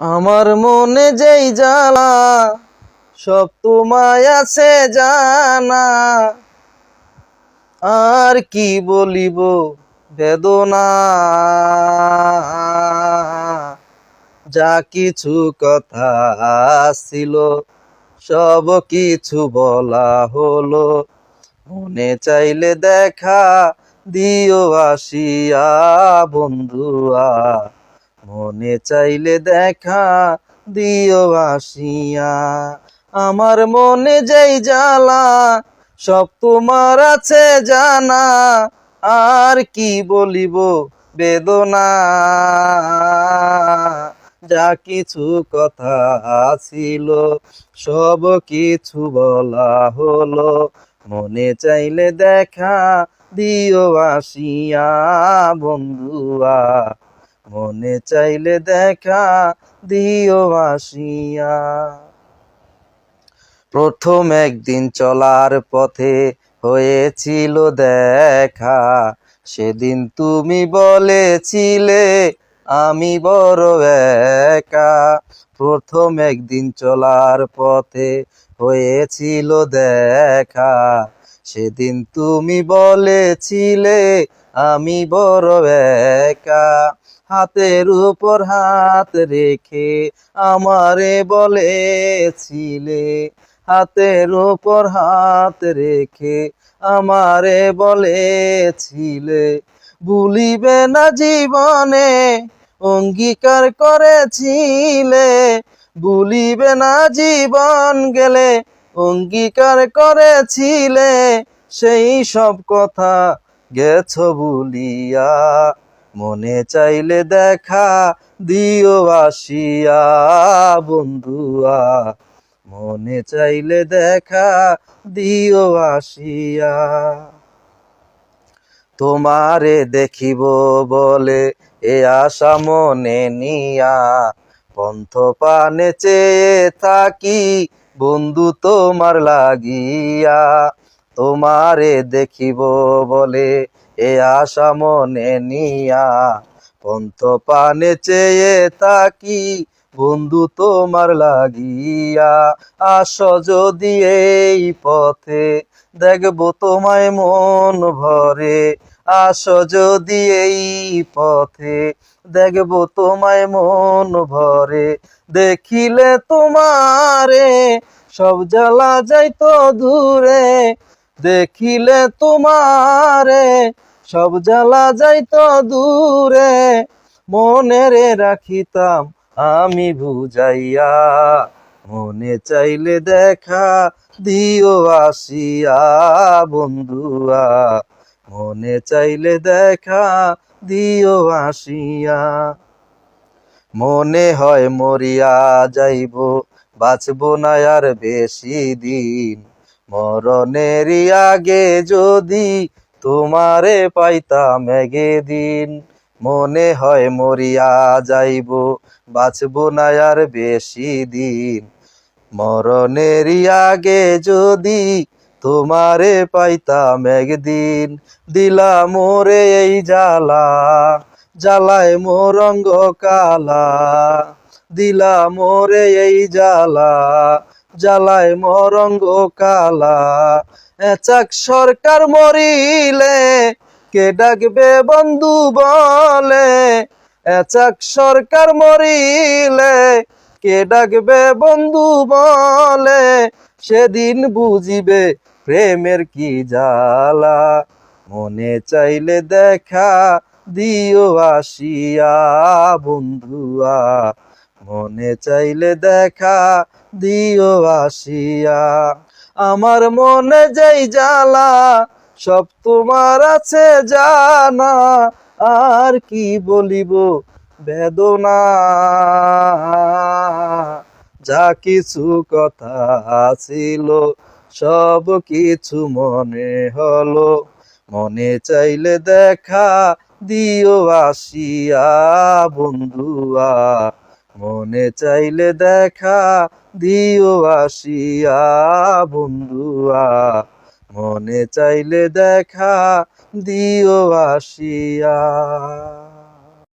আমার মনে যেই জ্বালা, সব তোমায় আছে জানা। আর কি বলিব বেদনা? যা কিছু কথা ছিল, সব কিছু বলা হলো। মনে চাইলে দেখা দিও আসিয়া বন্ধুয়া। মনে চাইলে দেখা দিও আসিয়া। আমার মনে যেই জ্বালা, সব তোমার আছে জানা। আর কি বলিব বেদনা? যা কিছু কথা ছিল, সব কিছু বলা হলো। মনে চাইলে দেখা দিও আসিয়া, বন্ধুয়া। মনে চাইলে দেখা দিও আসিয়া। প্রথম একদিন চলার পথে হয়েছিল দেখা। সেদিন তুমি বলেছিলে, আমি বড় একা। প্রথম একদিন চলার পথে হয়েছিল দেখা। সেদিন তুমি বলেছিলে আমি বড় একা, হাতের উপর হাত রেখে আমারে বলেছিলে, হাতের উপর হাত রেখে আমারে বলেছিলে, ভুলিবে না জীবনে, অঙ্গীকার করেছিলে, ভুলিবে না জীবন গেলে, অঙ্গীকার করেছিলে, সেই সব কথা গেছ ভুলিয়া মনে চাইলে দেখা দিও আসিয়া বন্ধুয়া। মনে চাইলে দেখা দিও আসিয়া। তোমারে দেখিব বলে এ আশা মনে নিয়া। পন্থ পানে চেয়ে থাকি বন্ধু তোমার লাগিয়া। তোমারে দেখিব বলে, এ আশা মনে নিয়া। পন্থ পানে চেয়ে থাকি, বন্ধু তোমার লাগিয়া। আস যদি এই পথে, দেখব তোমায় মন ভরে। আস যদি এই পথে, দেখব তোমায় মন ভরে। দেখিলে তোমারে, সব জ্বালা যাইতো দূরে। দেখিলে তোমারে, সব জ্বালা যাইত দূরে। মনেরে রাখিতাম আমি বুঝাইয়া, মনে চাইলে দেখা দিও আসিয়া বন্ধুয়া। মনে চাইলে দেখা দিও আসিয়া। মনে হয় মরিয়া যাইব, বাঁচব না আর বেশি দিন। মরণের আগে যদি তোমারে পাইতাম এগে দিন মনে হয় মরিয়া যাইব, বাঁচব না আর বেশি দিন। মরণের আগে যদি তোমারে পাইতাম একদিন দিলা মোরে এই জ্বালা, জ্বালায় মোরঙ্গ কালা দিলা মোরে এই জ্বালা জ্বালায় মরঙ্গ কালা। এচাক সরকার মরিলে, কে ডাকবে বন্ধু বলে? এচাক সরকার মরিলে, কে ডাকবে বন্ধু বলে? সেদিন বুঝিবে প্রেমের কি জ্বালা। মনে চাইলে দেখা দিও আসিয়া বন্ধুয়া। মনে চাইলে দেখা দিও আসিয়া। আমার মনে যেই জ্বালা, সব তোমার আছে জানা, আর কি বলিব বেদনা? যা কিছু কথা ছিল, সব কিছু মনে হলো। মনে চাইলে দেখা দিও আসিয়া, বন্ধুয়া। মনে চাইলে দেখা দিও আসিয়া বন্ধুয়া। মনে চাইলে দেখা দিও আসিয়া।